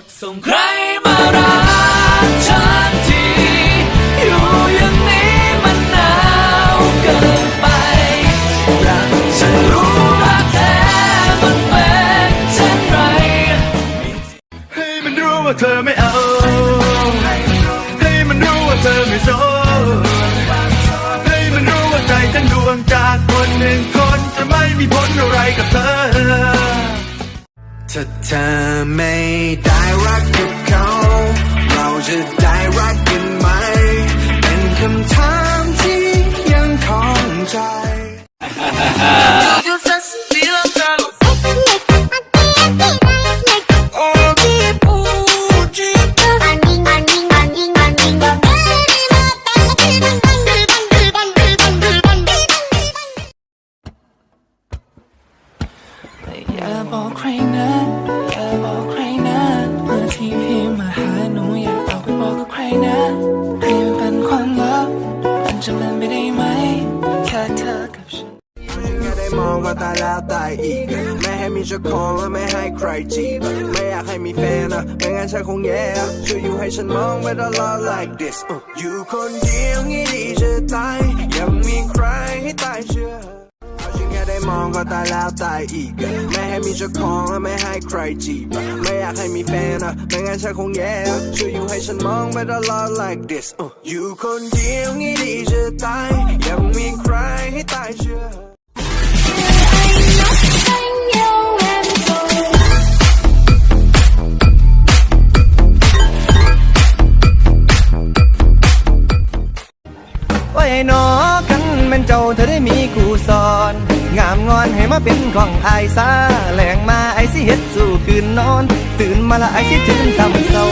ดส่งใครมารักฉันทีอยู่อย่างนี้มันหนาวเกินไปรักฉันรู้รักแท้มันเป็นเช่นไรให้มันรู้ว่าเธอไม่เอา ให้มันรู้ว่าเธอไม่สนให้มันรู้ว่าใจทั้งดวงจากคนหนึ่งคนจะไม่มีผลอะไรกับเธอ ถ้าเธอไม่ได้ อย่าบอกใครนะอย่าบอกใครนะเมื่อที่พี่มาหาหนูอย่าเอาไปบอกกับใครนะให้มันเป็นความลับมันจะเป็นไปได้ไหมแค่เธอกับฉันแค่ได้มองก็ตายแล้วตายอีกไม่ให้มีเจ้าของและไม่ให้ใครจีบไม่อยากให้มีแฟนอะไม่งั้นฉันคงแย่ช่วยอยู่ให้ฉันมองไม่ตลอด like this อยู่คนเดียวงี้ดีจะตายยังมีใครให้ ก็ตายแล้วตายอีกไม่ให้มีเจ้าของและไม่ให้ใครจีบไม่อยากให้มีแฟนอะไม่งั้นฉันคงแย่ช่วยอยู่ให้ฉันมองไม่ตลอด like this อยู่คนเดียวงี้ดีจะตายยังมีใครให้ตายเชื่อโอ้หนอกันเป็นเจ้าเธอได้มีคู่สอน งามงอนให้มาเป็นของอายซาแหลงมาไอสิเฮ็ดสู่คืนนอน ตื่นมาละไอสิถึงทำเศร้า